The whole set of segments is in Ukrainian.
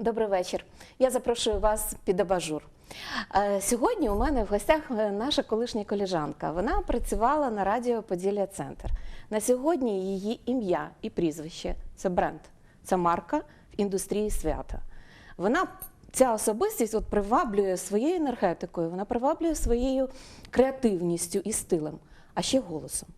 Добрий вечір. Я запрошую вас під абажур. Е, Сьогодні у мене в гостях е, наша колишня коліжанка. Вона працювала на радіо Поділля Центр. На сьогодні її ім'я і прізвище це бренд, це марка в індустрії свята. Вона ця особистість от приваблює своєю енергетикою, вона приваблює своєю креативністю і стилем, а ще голосом.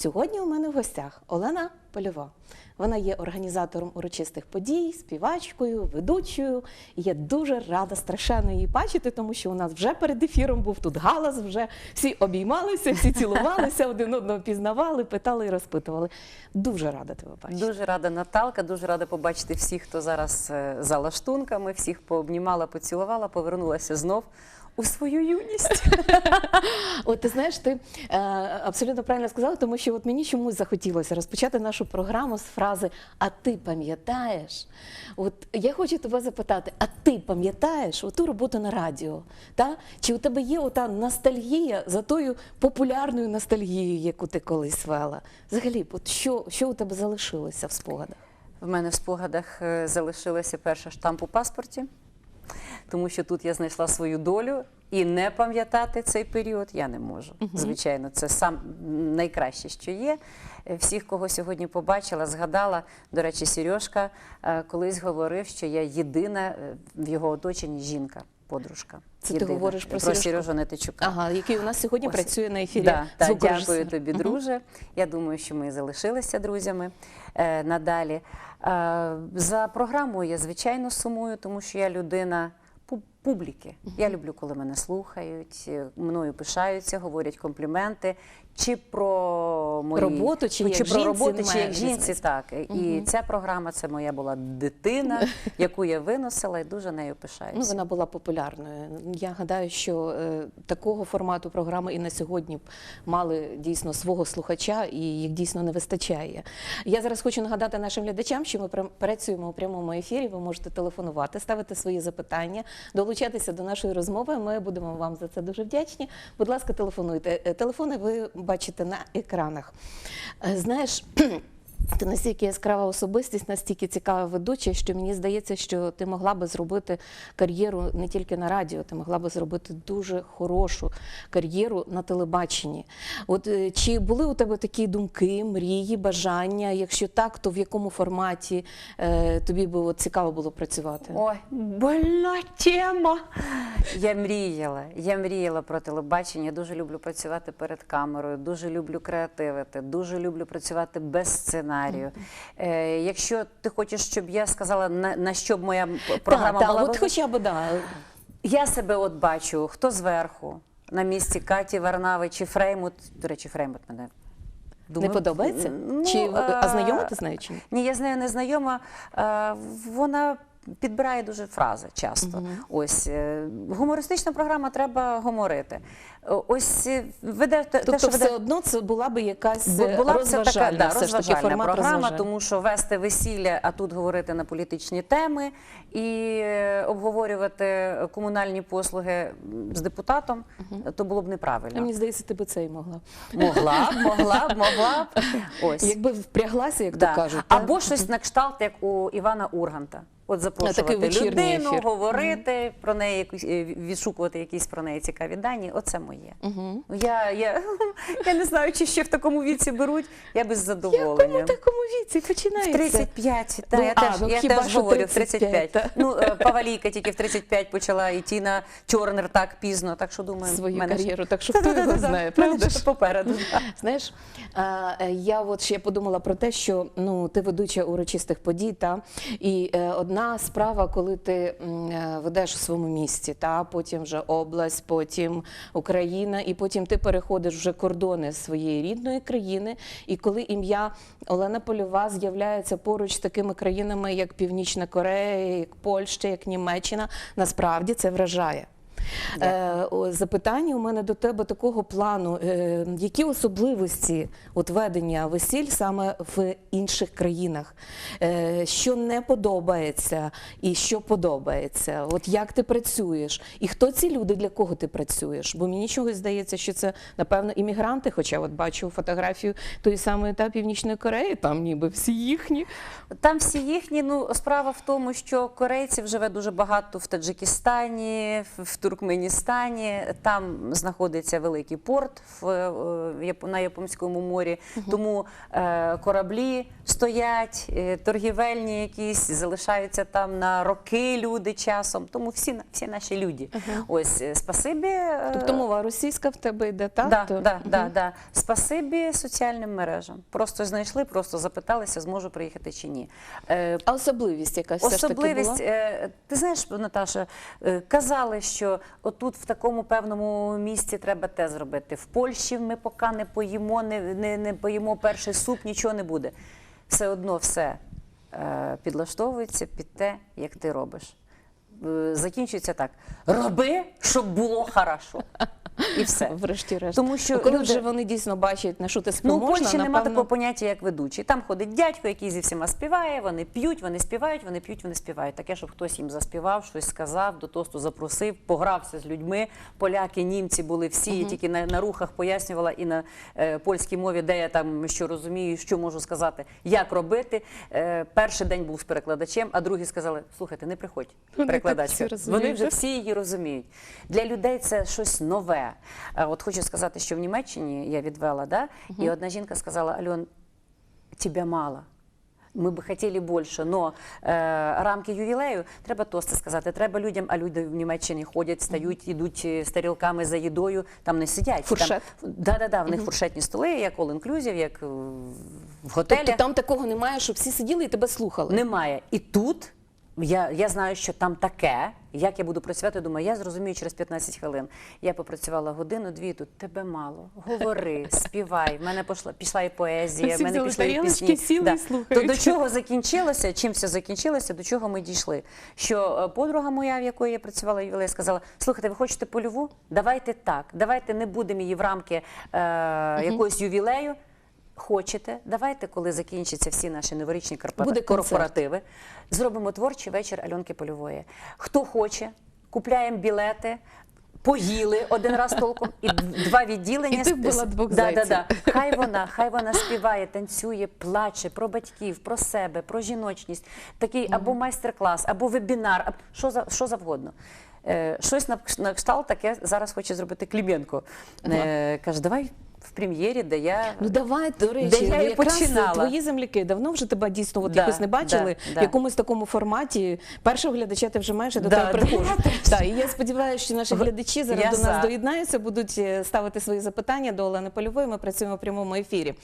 Сьогодні у мене в гостях Олена Польова. Вона є організатором урочистих подій, співачкою, ведучою. І я дуже рада страшенно її бачити, тому що у нас вже перед ефіром був тут галас, вже всі обіймалися, всі цілувалися, один одного пізнавали, питали і розпитували. Дуже рада тебе бачити. Дуже рада Наталка, дуже рада побачити всіх, хто зараз е, за лаштунками, всіх пообнімала, поцілувала, повернулася знов у свою юність. От ти знаєш, ти е, абсолютно правильно сказала, тому що от мені чомусь захотілося розпочати нашу програму з фрази А ти пам'ятаєш? От я хочу тебе запитати, а ти пам'ятаєш оту роботу на радіо? Та? Чи у тебе є ота ностальгія за тою популярною ностальгією, яку ти колись вела? Взагалі, от що, що у тебе залишилося в спогадах? В мене в спогадах е, залишилося перше штамп у паспорті, тому що тут я знайшла свою долю. І не пам'ятати цей період я не можу. Звичайно, це сам найкраще, що є. Всіх, кого сьогодні побачила, згадала. До речі, Сережка е, колись говорив, що я єдина е, в його оточенні жінка, подружка. Це ти говориш про про Сережу Нетичука. Ага, який у нас сьогодні Ось. працює на ефірі. Да, да, дякую тобі, друже. Я думаю, що ми залишилися друзями е, надалі. Е, за програмою я звичайно сумую, тому що я людина публіки. Я люблю, коли мене слухають, е, мною пишаються, говорять компліменти. Чи про мої Роботу, чи як про жінці, роботу, чи як жінці, так. І ця програма це моя була дитина, яку я виносила і дуже нею пишаюся. Ну, вона була популярною. Я гадаю, що е, такого формату програми і на сьогодні мали дійсно свого слухача, і їх дійсно не вистачає. Я зараз хочу нагадати нашим глядачам, що ми працюємо у прямому ефірі. Ви можете телефонувати, ставити свої запитання, долучатися до нашої розмови. Ми будемо вам за це дуже вдячні. Будь ласка, телефонуйте. Е, Телефони ви бачите на екранах. Е, Знаєш. Ти настільки яскрава особистість, настільки цікава ведуча, що мені здається, що ти могла би зробити кар'єру не тільки на радіо, ти могла би зробити дуже хорошу кар'єру на телебаченні. От е, чи були у тебе такі думки, мрії, бажання? Якщо так, то в якому форматі е, тобі би от цікаво було працювати? Ой, больна тема. Я мріяла. Я мріяла про телебачення. Дуже люблю працювати перед камерою, дуже люблю креативити, дуже люблю працювати без сценарію. Е, якщо ти хочеш, щоб я сказала, на, на що б моя програма була, от хоча б да. я себе от бачу, хто зверху, на місці Каті Варнави чи Фреймут. До речі, Фреймут мене. Не подобається? Ну, чи а е, знайома ти з нею чи ні? ні, я з нею не знайома. Е, Вона підбирає дуже фрази часто. Ось е, гумористична програма треба гуморити. Ось е, веде те, Тобто, що все веде. одно це була би якась Була б це така розважальна, да, все ж таки, розважальна формат програма, розважальний. тому що вести весілля, а тут говорити на політичні теми і е, обговорювати комунальні послуги з депутатом, то було б неправильно. Мені здається, ти би це і могла. Могла б, могла б, могла б. Ось. Якби впряглася, як Да. то кажуть. Або щось на кшталт, як у Івана Урганта. От запрошувати людину, ефір. говорити про неї, е, відшукувати якісь про неї цікаві дані. Оце моє. Я, я, я не знаю, чи ще в такому віці беруть. Я без Якому такому віці В 35, та, Ну, я а, теж, ну, я теж говорю, в 35, 35. та. Ну, е, Павалійка тільки в 35 почала, і Тіна Чорнер так пізно, так що думаю, Свою мене кар'єру, так що хто його знає, В правда ж? попереду. Знаєш, а, е, я от ще подумала про те, що ну ти ведуча урочистих подій, та і е, одна справа, коли ти ведеш у своєму місті, та потім вже область, потім Україна, і потім ти переходиш вже кордони своєї рідної країни. І коли ім'я Олена Польова з'являється поруч з такими країнами, як Північна Корея, як Польща, як Німеччина, насправді це вражає. Е, запитання у мене до тебе такого плану. Е, які особливості от ведення весіль саме в інших країнах? Е, що не подобається і що подобається? От як ти працюєш? І хто ці люди, для кого ти працюєш? Бо мені чогось здається, що це напевно іммігранти, хоча от бачу фотографію тої самої та Північної Кореї, там ніби всі їхні. Там всі їхні. Ну справа в тому, що корейців живе дуже багато в Таджикистані, в- в Туркменістані. Там знаходиться великий порт е, на Японському морі. Тому е, кораблі стоять, е, торгівельні якісь залишаються там на роки люди часом. Тому всі всі наші люди. Ось спасибі. Тобто мова російська в тебе йде, так? Да, То- да, да, да. Спасибі соціальним мережам. Просто знайшли, просто запиталися, зможу приїхати чи ні. А особливість якась все ж таки була? е, ти знаєш, Наташа, казали, що отут в такому певному місці треба те зробити. В Польщі ми поки не поїмо, не, не, не поїмо перший суп, нічого не буде. Все одно все е, підлаштовується під те, як ти робиш. Е, Закінчується так: роби, щоб було хорошо. І все. Врешті-решт. Тому що Ну, коли люди- вже вони дійсно бачать, на що ти Ну, спроможна, у Польщі нема напевно... такого поняття, як ведучий. Там ходить дядько, який зі всіма співає, вони п'ють, вони співають, вони п'ють, вони співають. Таке, щоб хтось їм заспівав, щось сказав, до тосту запросив, погрався з людьми. Поляки, німці були всі, я тільки на, на рухах пояснювала і на е, польській мові, де я там що розумію, що можу сказати, як робити. Е, перший день був з перекладачем, а другий сказали: слухайте, не приходь перекладачка. Вони вже всі її розуміють. Для людей це щось нове. Е, От хочу сказати, що в Німеччині я відвела, да? і одна жінка сказала: Альон, тебе мало. Ми би хотіли більше, але е, рамки ювілею треба тости сказати. Треба людям, а люди в Німеччині ходять, стають, ідуть е, з тарілками за їдою, там не сидять. Фуршет. Там, да, да, да, в них фуршетні столи, як all inclusive, як е, в готелях. Тобто там такого немає, щоб всі сиділи і тебе слухали. Немає. І тут я, я знаю, що там таке. Як я буду працювати, думаю, я зрозумію через 15 хвилин. Я попрацювала годину-дві, тут тебе мало. Говори, співай. В мене пішла, пішла і поезія, в мене пішли і пісні. сіли і. То до чого закінчилося, чим все закінчилося, до чого ми дійшли? Що е, подруга моя, в якої я працювала, ювілей, сказала: слухайте, ви хочете польову? Давайте так, давайте не будемо її в рамки е, якогось ювілею. Хочете, давайте, коли закінчаться всі наші новорічні Буде корпоративи, зробимо творчий вечір Альонки Польової. Хто хоче, купляємо білети. Поїли один раз толком і два відділення. І ти вбила двох да, да, зайців. да. Хай вона, хай вона співає, танцює, плаче про батьків, про себе, про жіночність. Такий або майстер-клас, або вебінар, або що за що завгодно. Е, щось на, на кшталт таке зараз хоче зробити Кліменко. Е, каже, давай в прем'єрі, де я Ну давай, до речі, Де я і якраз починала. твої земляки давно вже тебе дійсно от Да, якось не бачили да, в да. якомусь такому форматі. Першого глядача ти вже маєш я до Да, тебе да, приходжу. Так, і я сподіваюся, що наші глядачі зараз я до нас за. доєднаються, будуть е, ставити свої запитання до Олени Польової. Ми працюємо в прямому ефірі.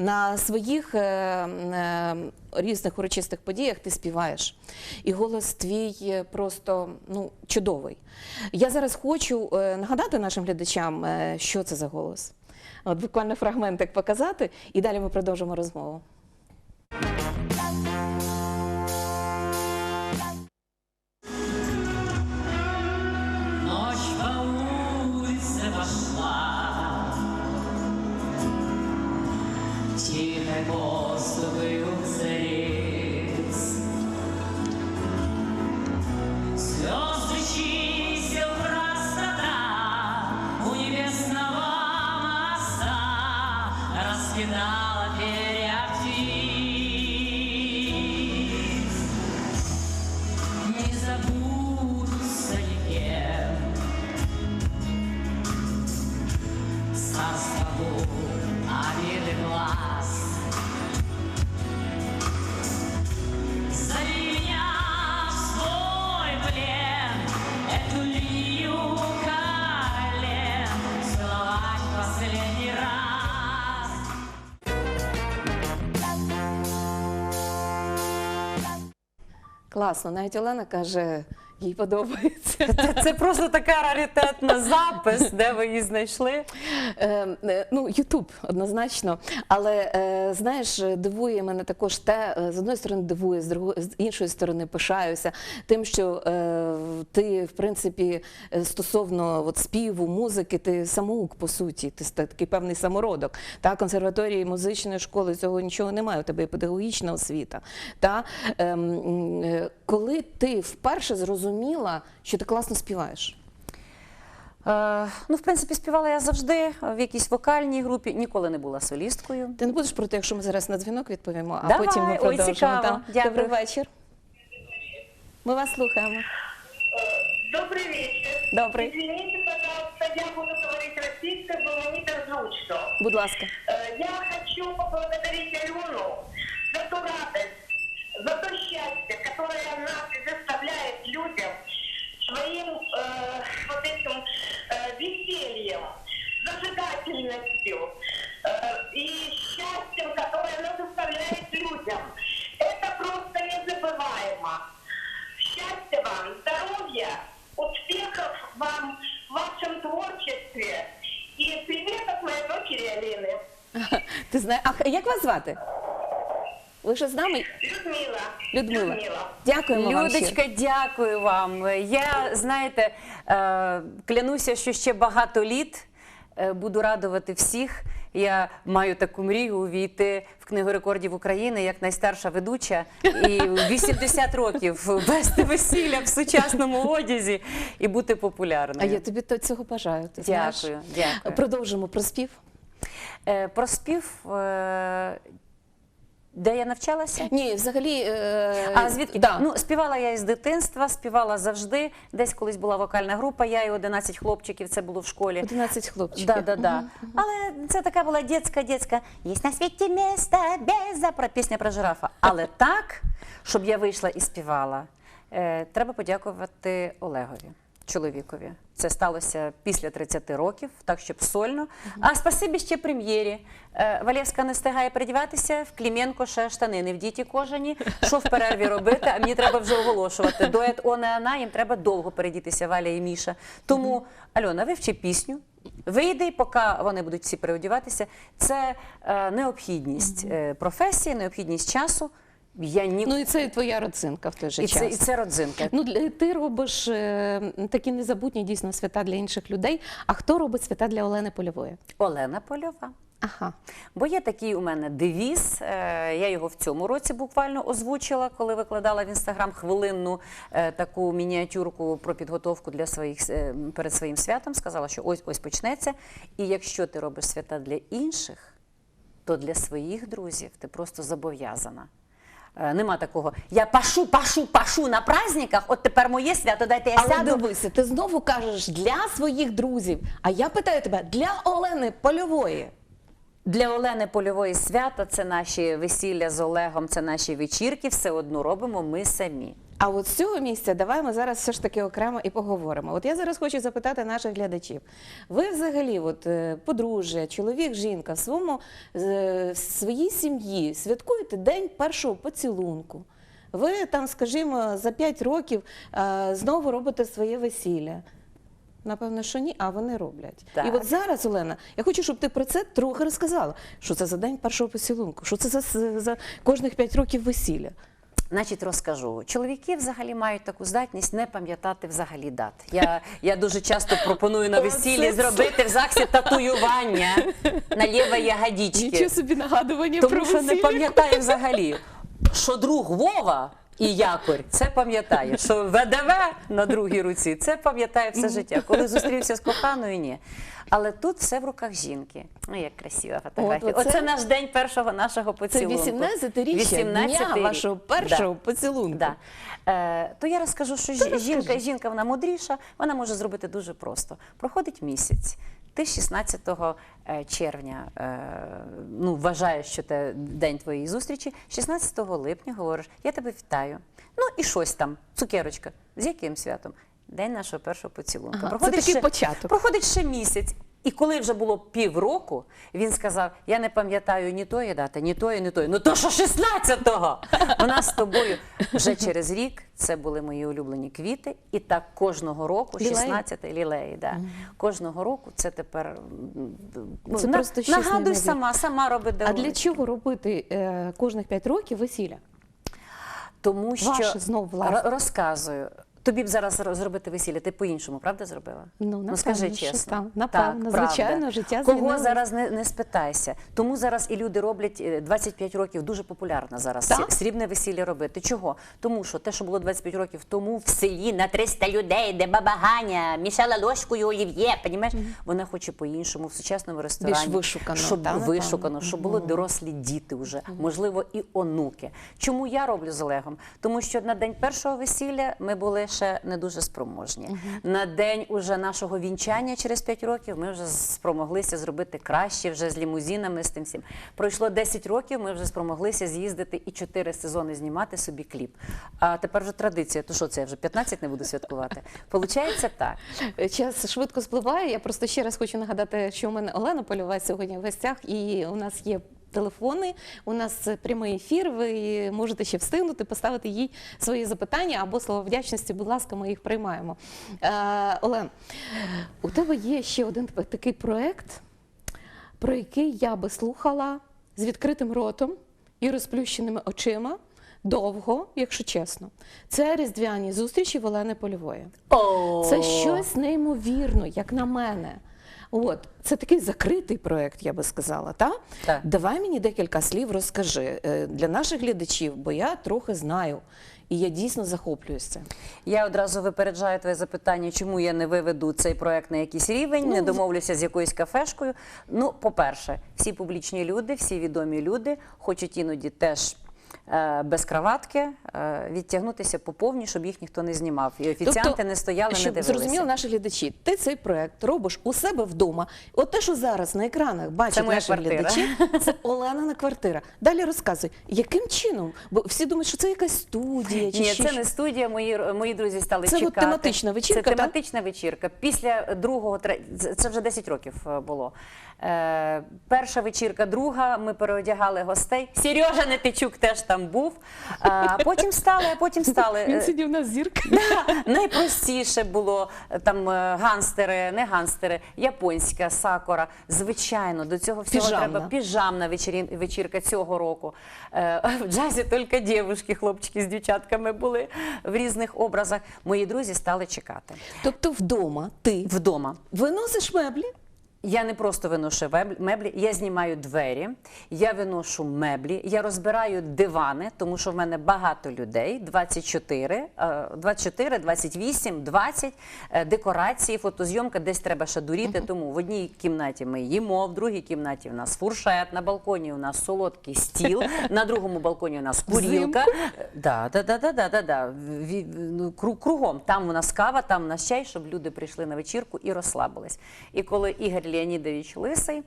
На своїх е, е, різних урочистих подіях ти співаєш. І голос твій е, просто ну, чудовий. Я зараз хочу е, нагадати нашим глядачам, е, що це за голос. От буквально фрагментик показати, і далі ми продовжимо розмову. Класно, навіть Олена каже, їй подобається. Це, це просто така раритетна запис, де ви її знайшли. Е, е, ну, Ютуб однозначно. Але е, знаєш, дивує мене також те, з одної сторони дивує, з іншої сторони пишаюся тим, що ти, в принципі, стосовно от, співу, музики, ти самоук, по суті, ти такий певний самородок. Та консерваторії музичної школи цього нічого немає. У тебе є педагогічна освіта. Та ем, коли ти вперше зрозуміла, що ти класно співаєш? Е, ну, в принципі, співала я завжди в якійсь вокальній групі, ніколи не була солісткою. Ти не будеш проти, якщо ми зараз на дзвінок відповімо, а Давай, потім ми ой, продовжимо. цікаво. Та. Дякую. Добрий вечір. Ми вас слухаємо. Добрый вечер. Добрый. Извините, пожалуйста, я буду говорить российское, но мне не разлучно. Будь ласка. Э, Я хочу поблагодарить Алену звати? Ви ще з нами? Людмила. Людмила. Дякуємо вам. Людочка, дякую вам. Я, знаєте, е, клянуся, що ще багато літ е, буду радувати всіх. Я маю таку мрію увійти в книгу рекордів України як найстарша ведуча і 80 років вести весілля в сучасному одязі і бути А я тобі то- цього бажаю. Ти знаєш. Дякую, дякую. Продовжимо про спів. Е, Про спів, е, де я навчалася? Ні, взагалі. е, А звідки? Да. Ну, співала я із дитинства, співала завжди. Десь колись була вокальна група, я і 11 хлопчиків, це було в школі. 11 хлопчиків. Да, да, да. Але це така була дітська, дітська. Є на світі місто без запра пісня про жирафа. Але так, щоб я вийшла і співала, треба подякувати Олегові, чоловікові. Це сталося після 30 років, так щоб сольно. А спасибі ще прем'єрі. Е, Валєвська не встигає передіватися, в Кліменко ще штани не в діті кожані. Що в перерві робити? А мені треба вже оголошувати. Дует «Оне Ана» їм треба довго передітися, Валя і Міша. Тому, Альона, вивчи пісню. Вийди, поки вони будуть всі переодіватися. Це е, необхідність е, професії, необхідність часу. Я ні... Ну і це і твоя родзинка в той же і, час. це, і це родзинка. Ну, ти робиш е, такі незабутні дійсно свята для інших людей. А хто робить свята для Олени Польової? Олена Польова. Ага. Бо є такий у мене девіз. е, Я його в цьому році буквально озвучила, коли викладала в інстаграм хвилинну е, таку мініатюрку про підготовку для своїх е, перед своїм святом. Сказала, що ось ось почнеться. І якщо ти робиш свята для інших, то для своїх друзів ти просто зобов'язана. Е, Нема такого. Я пашу, пашу, пашу на праздниках, от тепер моє свято, дайте я Але сяду. дивися, ти знову кажеш для своїх друзів. А я питаю тебе для Олени Польової. Для Олени Польової свято це наші весілля з Олегом, це наші вечірки. Все одно робимо ми самі. А от з цього місця давай ми зараз все ж таки окремо і поговоримо. От я зараз хочу запитати наших глядачів. Ви взагалі, от е, подружжя, чоловік, жінка в своєму е, в своїй сім'ї святкуєте день першого поцілунку. Ви там, скажімо, за 5 років е, знову робите своє весілля. Напевно, що ні, а вони роблять. Так. І от зараз, Олена, я хочу, щоб ти про це трохи розказала. Що це за день першого поцілунку? Що це за, за кожних 5 років весілля? Значить, розкажу. Чоловіки взагалі мають таку здатність не пам'ятати взагалі дат. Я, я дуже часто пропоную на весіллі зробити в ЗАГСі татуювання на ліве ягодічки. Нічого собі нагадування Тому про що не пам'ятаю взагалі, що друг Вова і якорь це пам'ятає. Що ВДВ на другій руці це пам'ятає все життя. Коли зустрівся з коханою, ні. Але тут все в руках жінки. Ну, як красива фотографія. От оце- Оце наш день першого нашого Це поцілунку. 18-річчя дня 18-й вашого першого Да. поцілунку. Да. Е, то я розкажу, що жі- жінка, жінка вона мудріша, вона може зробити дуже просто. Проходить місяць. Ти 16 е, червня е, ну, вважаєш, що це день твоєї зустрічі. 16 липня говориш, я тебе вітаю. Ну і щось там, цукерочка. З яким святом? День нашого першого поцілунка. Ага, це такий початок. Проходить ще місяць. І коли вже було півроку, він сказав: Я не пам'ятаю ні тої дати, ні тої, ні тої. Ну то що 16-го? У нас з тобою вже через рік це були мої улюблені квіти, і так кожного року, Лілеї? 16 лілеї. Да. Кожного року це тепер ну, Це на- просто нагадуй сама, сама роби А для чого робити е, кожних 5 років весілля? Тому що Ваше знов власне. Розказую. Тобі б зараз зробити весілля, ти по-іншому, правда, зробила? Ну, напевно, скажи що чесно. так. Напевно, правда. звичайно, життя Кого зараз не, не спитайся. Тому зараз і люди роблять е, 25 років, дуже популярно зараз Так? срібне весілля робити. Чого? Тому що те, що було 25 років тому в селі на 300 людей, де баба Ганя мішала ложкою олів'є, понімаєш? Вона хоче по-іншому в сучасному ресторані. вишукано, щоб та, вишукано, щоб були дорослі діти вже, можливо, і онуки. Чому я роблю з Олегом? Тому що на день першого весілля ми були ще не дуже спроможні. На день уже нашого вінчання через 5 років ми вже спромоглися зробити краще, вже з лімузинами, з тим всім. Пройшло 10 років, ми вже спромоглися з'їздити і 4 сезони знімати собі кліп. А тепер вже традиція, то що це я вже 15 не буду святкувати. Получається так. Час швидко спливає. Я просто ще раз хочу нагадати, що у мене Олена Польова сьогодні в гостях, і у нас є. Телефони, у нас е, прямий ефір. Ви можете ще встигнути поставити їй свої запитання або слова вдячності. Будь ласка, ми їх приймаємо. Е, Олен, у тебе є ще один такий проект, про який я би слухала з відкритим ротом і розплющеними очима довго, якщо чесно. Це різдвяні зустрічі Олени Польової. Це щось неймовірно, як на мене. От, це такий закритий проект, я би сказала. Та? Так. Давай мені декілька слів розкажи е, для наших глядачів, бо я трохи знаю, і я дійсно захоплююсь цим. Я одразу випереджаю твоє запитання, чому я не виведу цей проект на якийсь рівень, не домовлюся з якоюсь кафешкою. Ну, по-перше, всі публічні люди, всі відомі люди хочуть іноді теж. Е, Без краватки е, відтягнутися по повній, щоб їх ніхто не знімав. І офіціанти не стояли, не Тобто, щоб дивилися. зрозуміли наші глядачі, ти цей проект робиш у себе вдома. От те, що зараз на екранах бачать наші квартира. глядачі, це Оленина квартира. Далі розказуй, яким чином? Бо всі думають, що це якась студія чи Ні, ще це щось. не студія. Мої мої друзі стали Це чекати. тематична вечірка, Це тематична вечірка. Після другого це- це вже 10 років е, було. Е, перша вечірка, друга. Ми переодягали гостей. Сережа Нетичук теж там був. А потім стали, а потім стали. Він сидів на зірка. Да, найпростіше було е, там е, ганстери, не ганстери, японська сакура. Звичайно, до цього всього Піжамна. треба піжамна вечері- вечірка цього року. Е, В джазі тільки дівчатки, хлопчики з дівчатками були в різних образах. Мої друзі стали чекати Тобто вдома ти вдома. виносиш меблі, Я не просто виношу меблі, я знімаю двері, я виношу меблі, я розбираю дивани, тому що в мене багато людей 24, е, 24, 28, 20 е, декорації, фотозйомка, десь треба ще дуріти. Тому в одній кімнаті ми їмо, в другій кімнаті в нас фуршет, на балконі у нас солодкий стіл, на другому балконі у нас курілка. Да, да, да, да, да, да, да. Ві- кру- Кругом там у нас кава, там у нас чай, щоб люди прийшли на вечірку і розслабились. І коли Ігор Леонідович Лисий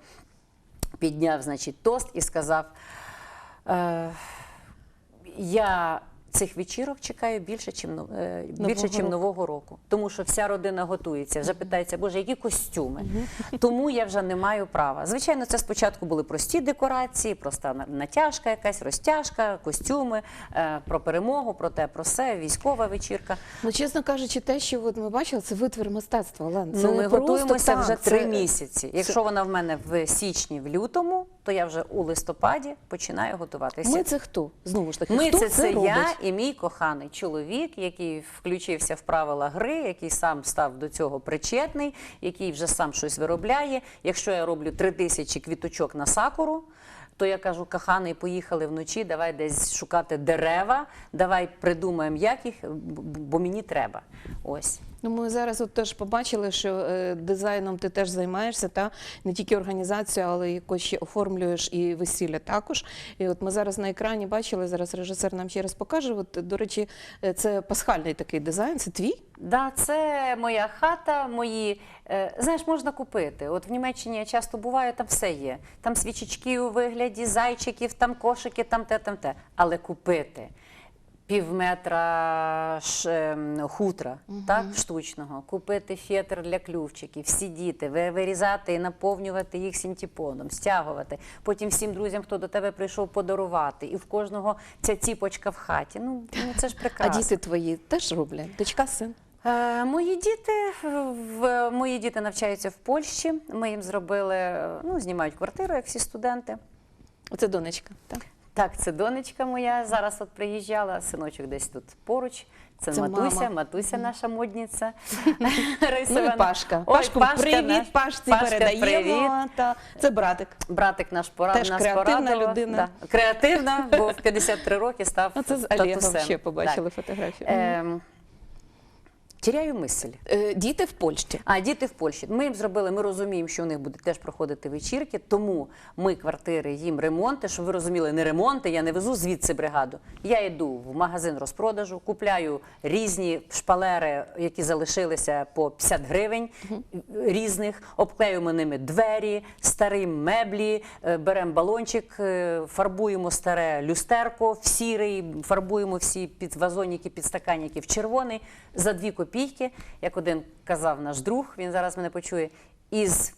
підняв, значить, тост і сказав: е, я цих вечірок чекаю більше, чим, е, більше, чим року. нового року. Тому що вся родина готується. Вже питається, боже, які костюми. Тому я вже не маю права. Звичайно, це спочатку були прості декорації, проста на- натяжка, якась розтяжка, костюми е, про перемогу, про те, про все, військова вечірка. Ну, чесно кажучи, те, що от ми бачили, це витвір мистецтва, Олен. Це Ну, ми готуємося так, вже це- три місяці. Якщо вона в мене в січні, в лютому, то я вже у листопаді починаю готуватися. Ми це хто? Знову ж таки, Ми хто це, це робить? я і мій коханий чоловік, який включився в правила гри, який сам став до цього причетний, який вже сам щось виробляє. Якщо я роблю три тисячі квіточок на сакуру. То я кажу, коханий, поїхали вночі, давай десь шукати дерева, давай придумаємо, як їх, бо мені треба. Ось. Ну, ми зараз от теж побачили, що е, дизайном ти теж займаєшся, та не тільки організацією, але якось ще оформлюєш і весілля також. І от ми зараз на екрані бачили, зараз режисер нам ще раз покаже. От, до речі, е, це пасхальний такий дизайн, це твій? Да, це моя хата, мої. Е, знаєш, можна купити. От в Німеччині я часто буваю, там все є. Там свічечки у вигляді зайчиків, там кошики, там те, там те. Але купити. Пів метра ш, ем, хутра, так, штучного, купити фетр для клювчиків, сидіти, ви- вирізати і наповнювати їх синтепоном, стягувати. Потім всім друзям, хто до тебе прийшов, подарувати. І в кожного ця ціпочка в хаті. Ну, ну це ж А діти твої теж роблять? Дочка, син? Е, Мої діти в мої діти навчаються в Польщі. Ми їм зробили, е, ну, знімають квартиру, як всі студенти. Оце донечка. Так? Так, це донечка моя. Зараз от приїжджала, синочок десь тут поруч. Це, Це матуся, мама. матуся наша модниця. Ну і Пашка. Ой, Пашку, Пашка привіт, наш. Пашці Пашка, передаємо. привіт. Та, це братик. Братик наш порад, Теж нас креативна порадував. людина. Да. Креативна, бо в 53 роки став Оце з Олегом ще побачили Так. фотографію. Ем, Теряю мисль. Е, Діти в Польщі. А діти в Польщі. Ми їм зробили, ми розуміємо, що у них будуть теж проходити вечірки, тому ми квартири їм ремонти, щоб ви розуміли, не ремонти, я не везу звідси бригаду. Я йду в магазин розпродажу, купляю різні шпалери, які залишилися по 50 гривень різних, обклеюємо ними двері, старі меблі, е, беремо балончик, е, фарбуємо старе люстерко в сірий, фарбуємо всі під вазоніки, підстаканники в червоний за дві копійки, як один казав наш друг, він зараз мене почує, із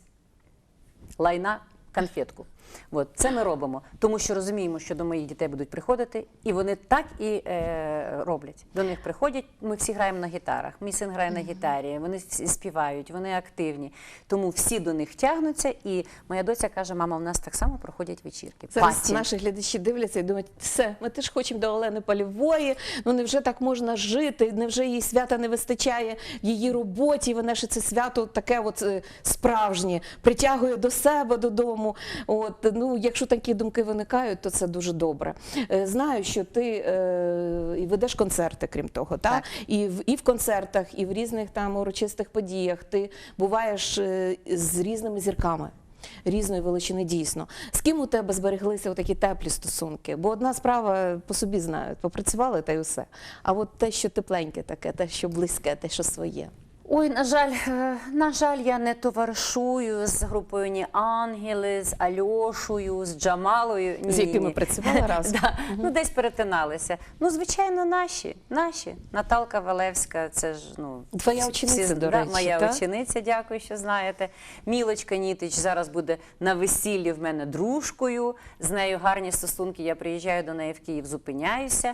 лайна конфетку. От, це ми робимо, тому що розуміємо, що до моїх дітей будуть приходити, і вони так і е, роблять. До них приходять, ми всі граємо на гітарах. Мій син грає на гітарі, вони всі співають, вони активні. Тому всі до них тягнуться. І моя доця каже: мама, у нас так само проходять вечірки. Зараз Паті. наші глядачі дивляться і думають, все, ми теж хочемо до Олени Полівої, ну невже так можна жити, невже їй свята не вистачає в її роботі, вона ж це свято таке от е, справжнє, притягує до себе додому. От, ну, якщо такі думки виникають, то це дуже добре. Е, Знаю, що ти е, і ведеш концерти, крім того, так? Так. І, в, і в концертах, і в різних там урочистих подіях ти буваєш е, з різними зірками. Різної величини дійсно. З ким у тебе збереглися такі теплі стосунки? Бо одна справа по собі знають, попрацювали та й усе. А от те, що тепленьке таке, те, що близьке, те, що своє. Ой, на жаль, е, на жаль, я не товаришую з групою ні Ангели, з Альошою, з Джамалою. Ні, З якими ні. працювала разом? Да. Ну, десь перетиналися. Ну, звичайно, наші. наші. Наталка Валевська, це ж ну Твоя учениця, всі- до да, речі, моя так? учениця, дякую, що знаєте. Мілочка Нітич зараз буде на весіллі в мене дружкою. З нею гарні стосунки. Я приїжджаю до неї в Київ, зупиняюся.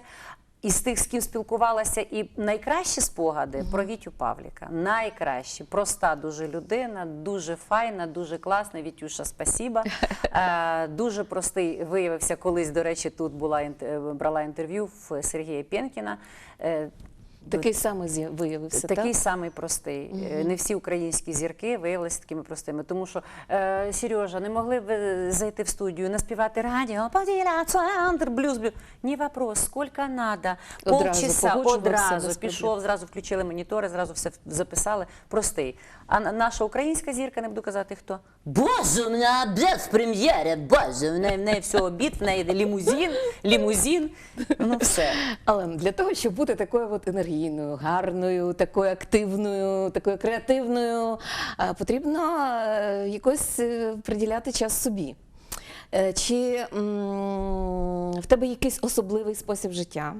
І з тих, з ким спілкувалася, і найкращі спогади про Вітю Павліка. Найкращі. Проста дуже людина, дуже файна, дуже класна. Вітюша, спасіба. Е, дуже простий виявився колись. До речі, тут була е, брала інтерв'ю в Сергія Пєнкіна. Е, Такий самий виявився. Такий так? самий простий. Е, Не всі українські зірки виявилися такими простими. Тому що е, Сережа, не могли б ви зайти в студію, наспівати радіо, поділя, центр, блюз, блюз. Ні вопрос, скільки. Одразу Полчаса, одразу пішов, зразу включили монітори, зразу все записали. Простий. А наша українська зірка, не буду казати хто. Боже, у мене обід в прем'єрі, боже, в неї, в неї все обід, в неї лімузин, лімузин. Ну все. Але для того, щоб бути такою от енергійною, гарною, такою активною, такою креативною, е, потрібно е, якось е, приділяти час собі. Чи в тебе якийсь особливий спосіб життя?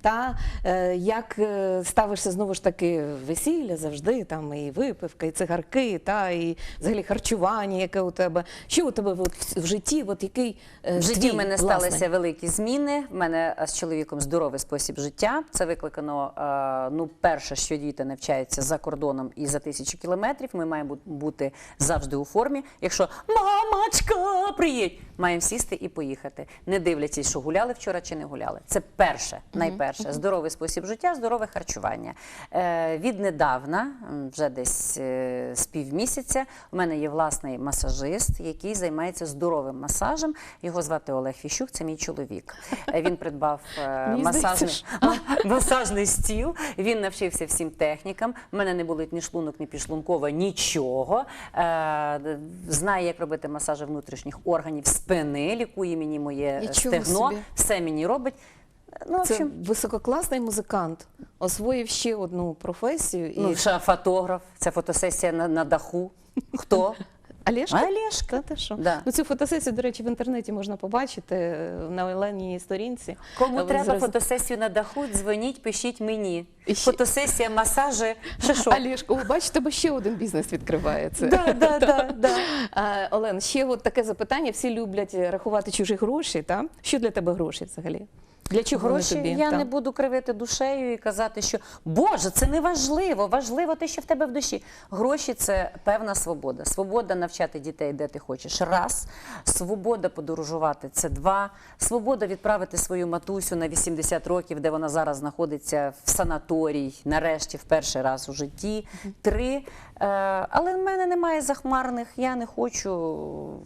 Та е, як е, ставишся знову ж таки весілля завжди, там і випивка, і цигарки, та і взагалі харчування, яке у тебе? Що у тебе от в житті? От який е, В житті в мене власний? сталися великі зміни. В мене з чоловіком здоровий спосіб життя. Це викликано. е, Ну, перше, що діти навчаються за кордоном і за тисячу кілометрів. Ми маємо бути завжди у формі. Якщо мамочка, приїдь, маємо сісти і поїхати, не дивлячись, що гуляли вчора чи не гуляли. Це перше, найперше здоровий спосіб життя, здорове харчування. Е, Віднедавна, вже десь е, з півмісяця, у мене є власний масажист, який займається здоровим масажем. Його звати Олег Фіщук, це мій чоловік. Е, Він придбав масажний, масажний стіл. Він навчився всім технікам. У мене не болить ні шлунок, ні підшлункова, нічого. Знає, як робити масажі внутрішніх органів спини, лікує мені моє стегно, собі. все мені робить. Ну, в Це висококласний музикант, освоїв ще одну професію. І... ну, ще фотограф, це фотосесія на, на даху. Хто? Олешка? Олешка. Та ти що? Да. Ну, цю фотосесію, до речі, в інтернеті можна побачити е, на Оленій сторінці. Кому Ви треба зроз- фотосесію на даху, дзвоніть, пишіть мені. Ще- Фотосесія, масажі, ще що. Олешка, о, бачите, тебе ще один бізнес відкривається. Да, да, да, да. А, Олен, ще от таке запитання. Всі люблять рахувати чужі гроші. Та? Що для тебе гроші взагалі? Для чого Гроші тобі? я Та. не буду кривити душею і казати, що Боже, це не важливо, важливо те, що в тебе в душі. Гроші це певна свобода. Свобода навчати дітей, де ти хочеш. Раз. Свобода подорожувати це два. Свобода відправити свою матусю на 80 років, де вона зараз знаходиться в санаторій, нарешті, в перший раз у житті. Три. Е, але в мене немає захмарних. Я не хочу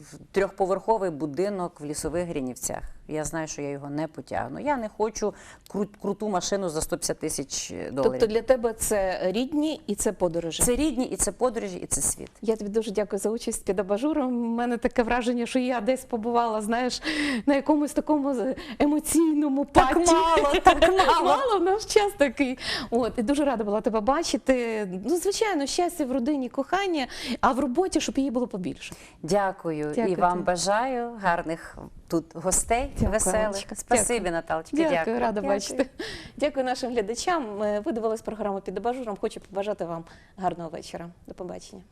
в трьохповерховий будинок в лісових Грінівцях. Я знаю, що я його не потягну. Я не хочу кру- круту машину за 150 тисяч доларів. Тобто для тебе це рідні і це подорожі. Це рідні, і це подорожі, і це світ. Я тобі дуже дякую за участь під абажуром. У мене таке враження, що я десь побувала, знаєш, на якомусь такому емоційному Так мало, так мало. мало в наш час такий. От і дуже рада була тебе бачити. Ну, звичайно, щастя в родині, кохання, а в роботі, щоб її було побільше. Дякую. Дякую і вам бажаю гарних тут гостей, Дякую, веселих. Аллочка. Спасибі, Дякую. Наталочка. Дякую, Дякую. рада Дякую. бачити. Дякую нашим глядачам. Ви дивились програму під абажуром. Хочу побажати вам гарного вечора. До побачення.